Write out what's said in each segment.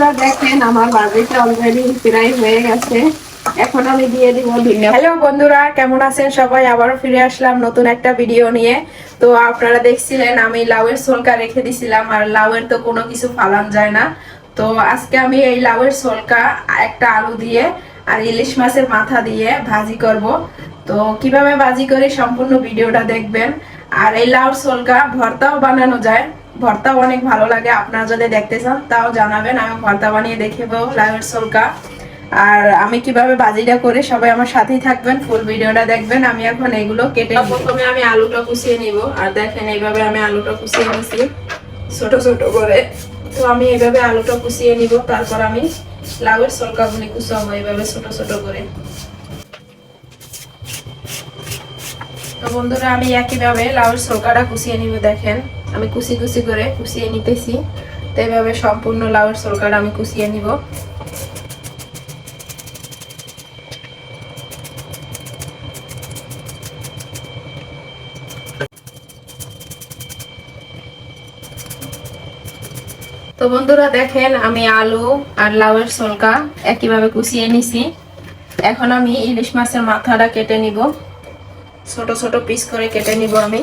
বন্ধুরা দেখেন, আমার অলরেডি প্রায় হয়ে গেছে। এখন আমি দিয়ে দিব হ্যালো বন্ধুরা, কেমন আছেন সবাই? আবারও ফিরে আসলাম নতুন একটা ভিডিও নিয়ে। তো আপনারা দেখছিলেন, আমি লাউয়ের সোলকা রেখে দিছিলাম, আর লাউয়ের তো কোনো কিছু ফালান যায় না। তো আজকে আমি এই লাউয়ের সোলকা, একটা আলু দিয়ে আর ইলিশ মাছের মাথা দিয়ে ভাজি করব। তো কীভাবে ভাজি করি সম্পূর্ণ ভিডিওটা দেখবেন। আর এই লাউর সোলকা ভর্তাও বানানো যায়। ভর্তাও অনেক ভালো লাগে আপনারা যদি দেখতে চান তাও জানাবেন আমি ভর্তা বানিয়ে দেখাবো লাউয়ের সোলকা আর আমি কীভাবে বাজিটা করে সবাই আমার সাথেই থাকবেন ফুল ভিডিওটা দেখবেন আমি এখন এগুলো কেটে প্রথমে আমি আলুটা কুচিয়ে নিব আর দেখেন এইভাবে আমি আলুটা কুচিয়ে নিছি ছোট ছোট করে। তো আমি এইভাবে আলুটা কুচিয়ে নিব তারপর আমি লাউয়ের সলকাগুলি কুচাবো এইভাবে ছোট ছোট করে। তো বন্ধুরা আমি একইভাবে লাউয়ের সলকাটা কুচিয়ে নিব দেখেন। আমি কুচি কুচি করে কুচিয়ে নিতেছি। তো এইভাবে সম্পূর্ণ লাউয়ের সলকাটা আমি কুচিয়ে নিব। তো বন্ধুরা দেখেন, আমি আলু আর লাউয়ের সলকা একইভাবে কুচিয়ে নিছি। এখন আমি ইলিশ মাছের মাথাটা কেটে নিব। ছোট ছোট পিস করে কেটে নিব আমি।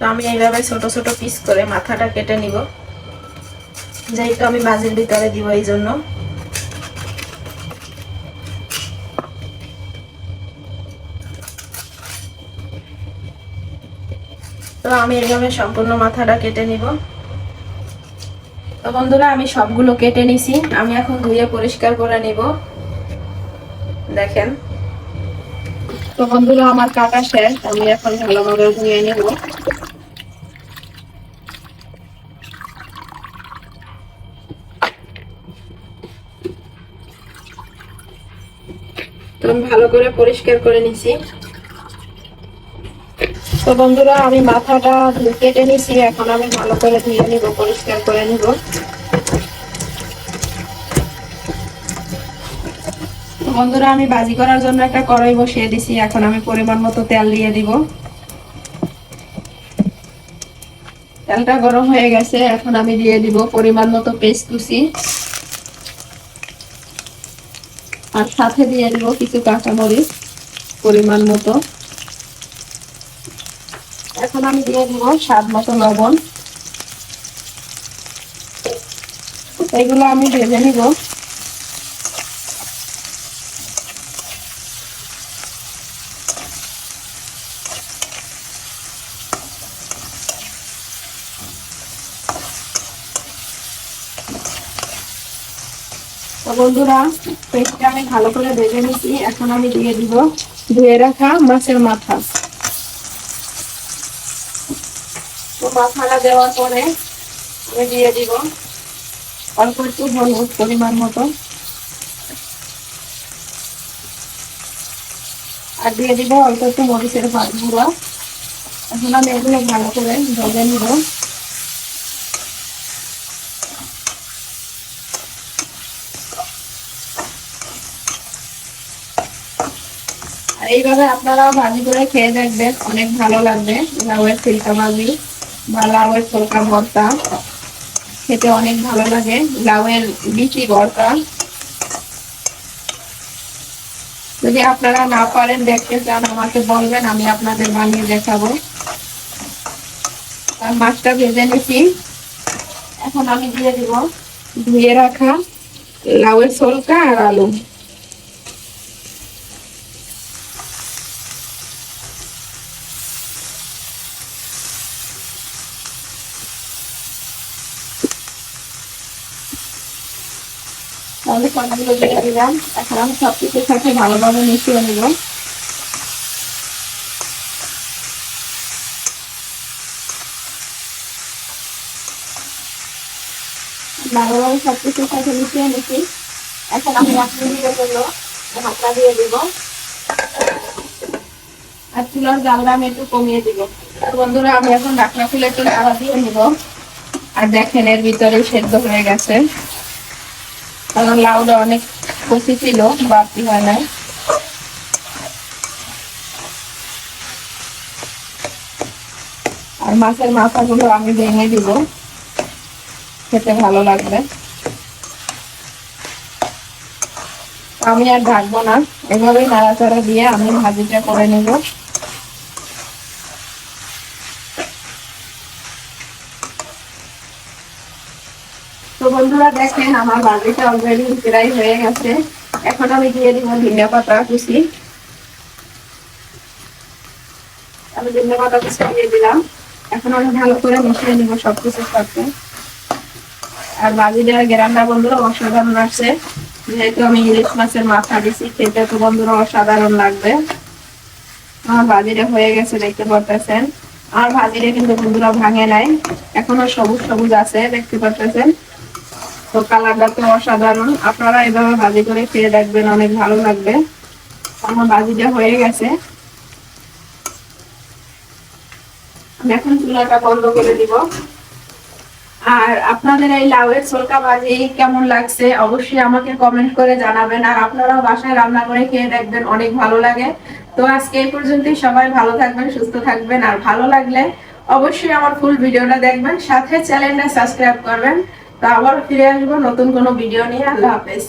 তো আমি এইভাবে ছোট ছোট পিস করে মাথাটা কেটে নিব। যেহেতু আমি বাজির ভিতরে দিব এই জন্য তো আমি এইভাবে সম্পূর্ণ মাথাটা কেটে নিব। তো বন্ধুরা, আমি সবগুলো কেটে নিছি। আমি এখন ধুয়ে পরিষ্কার করে নিব। দেখেন। তো বন্ধুরা, আমার কাটা শেষ। আমি এখন ভালোভাবে ধুয়ে নিব। ভালো করে পরিষ্কার করে নিছি। তো বন্ধুরা, আমি মাথাটা কেটে নিছি। এখন আমি ভালো করে ধুয়ে নিব, পরিষ্কার করে নিব। বন্ধুরা, আমি বাজি করার জন্য একটা কড়াই বসিয়ে দিছি। এখন আমি পরিমাণ মতো তেল দিয়ে দিব। তেলটা গরম হয়ে গেছে। এখন আমি দিয়ে দিব পরিমাণ মতো পেস্ট কুচি। আর সাথে দিয়ে দেব কিছু কাঁচামরিচ, পরিমাণ মতো। এখন আমি দিয়ে নিব স্বাদ মতো লবণ। এগুলো আমি ভেজে নিব। বন্ধুরা পেস্টটা আমি ভালো করে ভেজে নিচ্ছি এখন আমি দিয়ে দিব ধুয়ে রাখা মাছের মাথা। তো মাথাটা দেওয়ার পরে আমি দিয়ে দিব অল্প একটু হলুদ পরিমাণ মতো। আর দিয়ে দিব অল্প একটু মরিচের গুঁড়ো। এখন আমি এগুলো ভালো করে ভেজে নিব। এইভাবে আপনারাও ভাজি করে খেয়ে দেখবেন, অনেক ভালো লাগবে। লাউয়ের ফুলকা ভাজি বা লাউয়ের ফুলকা ভর্তা। খেতে অনেক ভালো লাগে। লাউয়ের বিচি ভর্তা। যদি আপনারা না পারেন দেখতে চান, আমাকে বলবেন, আমি আপনাদের বানিয়ে দেখাবো। আর মাছটা ভেজে নিছি। এখন আমি দিয়ে দিব ধুয়ে রাখা লাউয়ের সোলকা আর আলু। তাহলে দিয়ে দিলাম। এখন আমি সব কিছুর সাথে ভালোভাবে মিশিয়ে ভালোভাবে সব কিছুর সাথে মিশিয়ে নিচ্ছি এখন আমি দিয়ে দিব। আর চুলার জালটা আমি একটু কমিয়ে দিব। বন্ধুরা, আমি এখন খুলে একটু দিয়ে নিব। আর দেখেন, এর ভিতরে সেদ্ধ হয়ে গেছে। কারণ লাউটা অনেক কষি ছিল, বাড়তি হয় নাই। আর মাছের মাথাগুলো আমি ভেঙে দিব। খেতে ভালো লাগবে। আমি আর ঢাকবো না। এভাবেই নাড়াচাড়া দিয়ে আমি ভাজিটা করে নেব। বন্ধুরা দেখেন, আমার ভাজিটা অলরেডি প্রায় হয়ে গেছে। এখন আমি দিয়ে দিব ধনিয়া পাতা কুচি। আমি ধনিয়া পাতা কুচি দিয়ে দিলাম। এখন আমি ভালো করে মিশিয়ে নিব সব কিছুর সাথে। আর ভাজি দেওয়ার গ্রান্ডা বন্ধুরা অসাধারণ আসছে। যেহেতু আমি ইলিশ মাছের মাথা দিছি, খেতে তো বন্ধুরা অসাধারণ লাগবে। আমার ভাজিটা হয়ে গেছে, দেখতে পারতেছেন। আমার ভাজিটা কিন্তু বন্ধুরা ভাঙে নাই। এখনও সবুজ সবুজ আছে, দেখতে পারতেছেন। তো কালারটা তো অসাধারণ। আপনারা এভাবে ভাজি করে খেয়ে দেখবেন, অনেক ভালো লাগবে। আমার ভাজিটা হয়ে গেছে। আমি এখন চুলাটা বন্ধ করে দিব। আর আপনাদের এই লাউয়ের ছোলকা ভাজি কেমন লাগছে অবশ্যই আমাকে কমেন্ট করে জানাবেন। আর আপনারাও বাসায় রান্না করে খেয়ে দেখবেন, অনেক ভালো লাগে। তো আজকে এই পর্যন্তই, সবাই ভালো থাকবেন, সুস্থ থাকবেন। আর ভালো লাগলে অবশ্যই আমার ফুল ভিডিওটা দেখবেন। সাথে চ্যানেলটা সাবস্ক্রাইব করবেন। তো আবার ফিরে আসব নতুন কোনো ভিডিও নিয়ে। আল্লাহ হাফেজ।